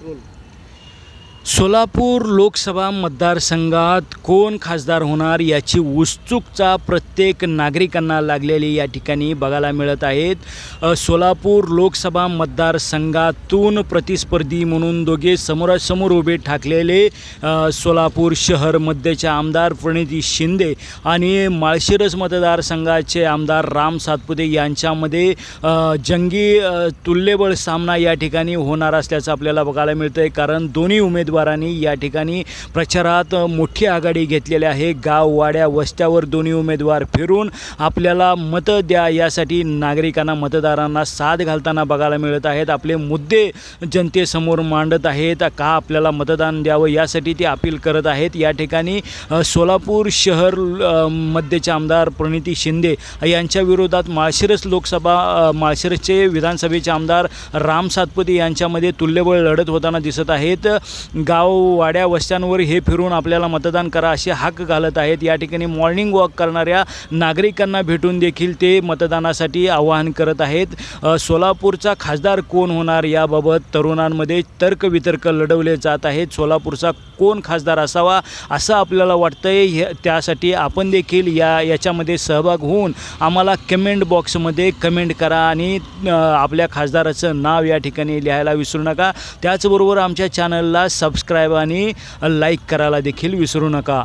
Role Solapur Lok Sabha मतदारसंघात कोण खासदार होणार याची उत्सुकता प्रत्येक नागरिकांना लागलेली या ठिकाणी बघायला मिळत आहेत. सोलापूर लोकसभा मतदारसंघातून प्रतिस्पर्धी म्हणून दोघे समोरासमोर उभे ठाकलेले सोलापूर शहर मध्येच्या आमदार प्रणिती शिंदे आणि माळशिरस मतदारसंघाचे आमदार राम सातपुते यांच्यामध्ये जंगी तुल्यबळ सामना या ठिकाणी होणार असल्याचं आपल्याला बघायला मिळतं आहे कारण दोन्ही उमेदवारांनी या ठिकाणी प्रचारात मोठी आघाडी घेतलेली आहे. गाव वाड्या वस्त्यावर दोन्ही उमेदवार फिरून आपल्याला मतं द्या यासाठी नागरिकांना मतदारांना साथ घालताना बघायला मिळत आहेत. आपले मुद्दे जनतेसमोर मांडत आहेत. का आपल्याला मतदान द्यावं यासाठी ते अपील करत आहेत. या ठिकाणी सोलापूर शहर मध्येचे आमदार प्रणिती शिंदे यांच्या विरोधात माळशिरस लोकसभा माळशिरसचे विधानसभेचे आमदार राम सातपुते यांच्यामध्ये तुल्यबळ लढत होताना दिसत आहेत. गाव वाड्या वस्त्यांवर हे फिरून आपल्याला मतदान करा असे हाक घालत आहेत. या ठिकाणी मॉर्निंग वॉक करणाऱ्या नागरिकांना भेटून देखील ते मतदानासाठी आवाहन करत आहेत. सोलापूरचा खासदार कोण होणार याबाबत तरुणांमध्ये तर्कवितर्क लढवले जात आहेत. सोलापूरचा कोण खासदार असावा असं आपल्याला वाटतंय हे त्यासाठी आपण देखील या याच्यामध्ये सहभाग होऊन आम्हाला कमेंट बॉक्समध्ये कमेंट करा आणि आपल्या खासदाराचं नाव या ठिकाणी लिहायला विसरू नका. त्याचबरोबर आमच्या चॅनलला सब सबस्क्राईब आणि लाईक करायला देखील विसरू नका.